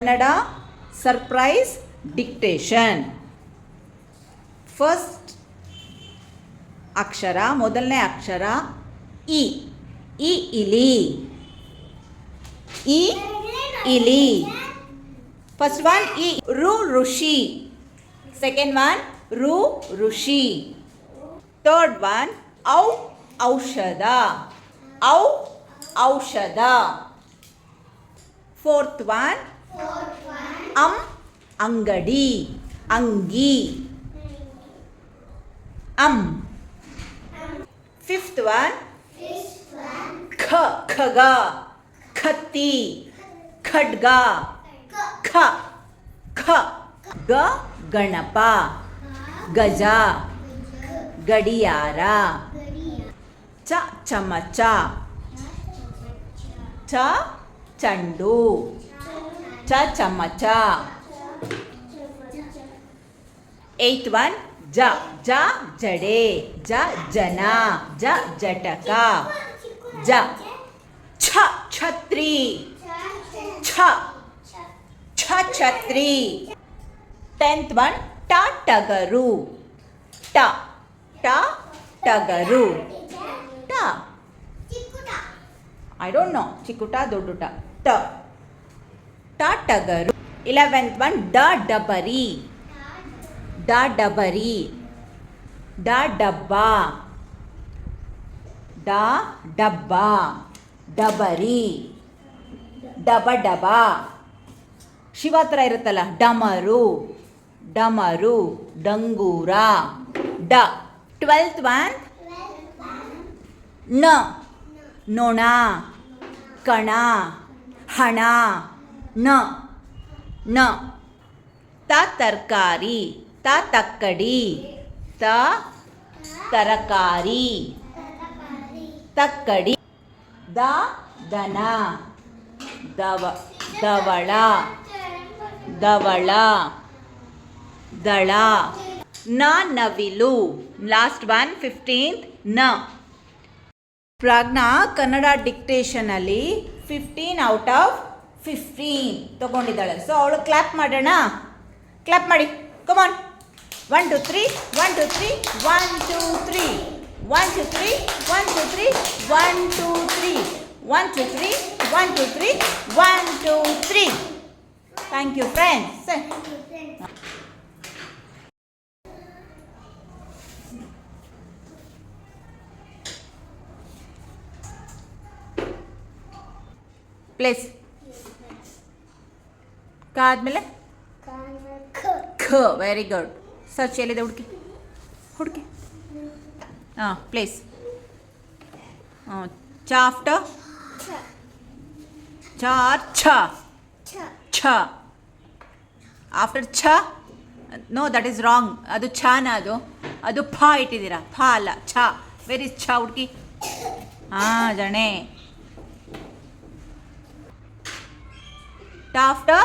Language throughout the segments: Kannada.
Kannada surprise dictation. ಫಸ್ಟ್ ಅಕ್ಷರ, ಮೊದಲನೇ ಅಕ್ಷರ ಇ. ಇ ಇಲಿ. ಇ ಇಲಿ. ಫಸ್ಟ್ ಒನ್ ಇ, ರು ಋಷಿ. ಸೆಕೆಂಡ್ ಒನ್ ರು ಋಷಿ. ಥರ್ಡ್ ಒನ್ ಔ ಔಷಧ. ಔ ಔಷಧ. ಫೋರ್ತ್ ಒನ್ ಅಂ ಅಂಗಡಿ ಅಂಗಿ ಅಂ ಫಿಫ್ತ್ ಒನ್ ಖ ಖಗ ಖತ್ತಿ ಖಡ್ಗ ಖ ಖ ಗ ಗಣಪ ಗಜ ಗಡಿಯಾರ ಚ ಚಮಚ ಚ ಚಂಡು ಚ ಚಮಚ ಏಯ್ತ್ ಒನ್ ಜ ಜ ಜಡೆ ಜ ಜನ ಜ ಜಟಕ ಜ ಛ ಛತ್ರಿ ಛ ಛ ಛತ್ರಿ ಟೆಂತ್ ಒನ್ ಟ ಟಗರು ಟ ಟ ಟಗರು ಟ ಐ ಡೋಂಟ್ ನೋ ಚಿಕ್ಕುಟ ದೊಡ್ಡುಟ ಟ ಟ ಟಗರು ಇಲೆವೆಂತ್ ಒನ್ ಡ ಡಬರಿ. ಡ ಡಬರಿ. ಡ ಡಬ್ಬ. ಡ ಡಬ್ಬ. ಡಬರಿ. ಡಬ ಡಬ. ಶಿವ ಹತ್ರ ಇರುತ್ತಲ್ಲ, ಡಮರು. ಡಮರು, ಡಂಗೂರ. ಡ. ಟ್ವೆಲ್ತ್ ಒನ್ನ. ನೊಣ. ಕಣ. ಹಣ. ನ ನ. ತ ತರಕಾರಿ, ತ ತಕ್ಕಡಿ, ತ ತರಕಾರಿ, ತಕ್ಕಡಿ. ದ ದನ, ದವ, ದವಳ ದವಳ, ದಳ. ನ ನವಿಲು ಲಾಸ್ಟ್ ಒನ್ ಫಿಫ್ಟೀನ್ತ್ನ. ಪ್ರಾಜ್ಞಾ ಕನ್ನಡ ಡಿಕ್ಟೇಷನಲ್ಲಿ ಫಿಫ್ಟೀನ್ ಔಟ್ ಆಫ್ ಫಿಫ್ಟೀನ್ ತಗೊಂಡಿದ್ದಾಳೆ. ಸೊ ಅವಳು ಕ್ಲಾಪ್ ಮಾಡೋಣ. ಕ್ಲಾಪ್ ಮಾಡಿ. Come on one two three one two three one two three one two three one two three one two three one two three one two three one two three thank you friends place ಕ ಆದಮೇಲೆ ಖ ವೆರಿ ಗುಡ್ ಸರ್ಚ್ ಎಲ್ಲಿದೆ ಹುಡುಕಿ? ಹುಡುಕಿ. ಹಾಂ ಪ್ಲೇಸ್ ಹಾಂ ಚ ಆಫ್ಟರ್ ಚ ಛ. ಛ. ಆಫ್ಟರ್ ಛ ನೋ ದಟ್ ಈಸ್ ರಾಂಗ್ ಅದು ಛಾನ ಅದು. ಅದು ಫ ಇಟ್ಟಿದ್ದೀರಾ? ಫ ಅಲ್ಲ ಛ. ವೆರಿ ಛ ಹುಡುಕಿ? ಹಾಂ ಜಣೆ. ಟ after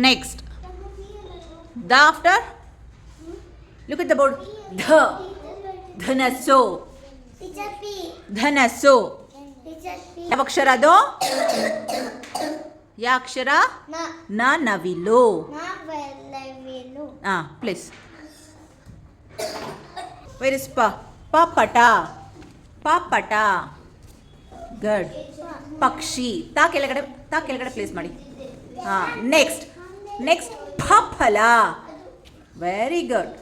next the after look at the board ಧ ಧನಸ್ಸು ಧನಸ್ಸು ಯಾವ ಅಕ್ಷರ ಅದು ಯಾವ ಅಕ್ಷರ ನ ನವಿಲು ಹಾಂ ಪ್ಲೀಸ್ ವೆರ್ ಇಸ್ ಪ ಪಾಪಟ ಪಾಪಟ ಗಡ್ ಪಕ್ಷಿ ತಾ ಕೆಳಗಡೆ ತಾ ಕೆಳಗಡೆ ಪ್ಲೇಸ್ ಮಾಡಿ ಹಾಂ ನೆಕ್ಸ್ಟ್ ನೆಕ್ಸ್ಟ್ ಫಲ ವೆರಿ ಗುಡ್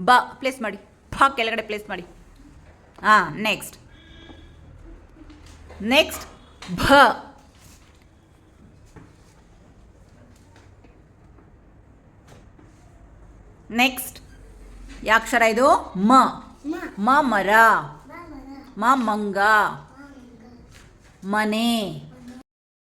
ಬ ಪ್ಲೇಸ್ ಮಾಡಿ. ಫ ಕೆಳಗಡೆ ಪ್ಲೇಸ್ ಮಾಡಿ. ಹಾಂ ನೆಕ್ಸ್ಟ್ ನೆಕ್ಸ್ಟ್ ಭ ನೆಕ್ಸ್ಟ್ ಯಾಕ್ಷರ ಇದು? ಮ. ಮ. ಮರ ಮ ಮಂಗ ಮನೆ.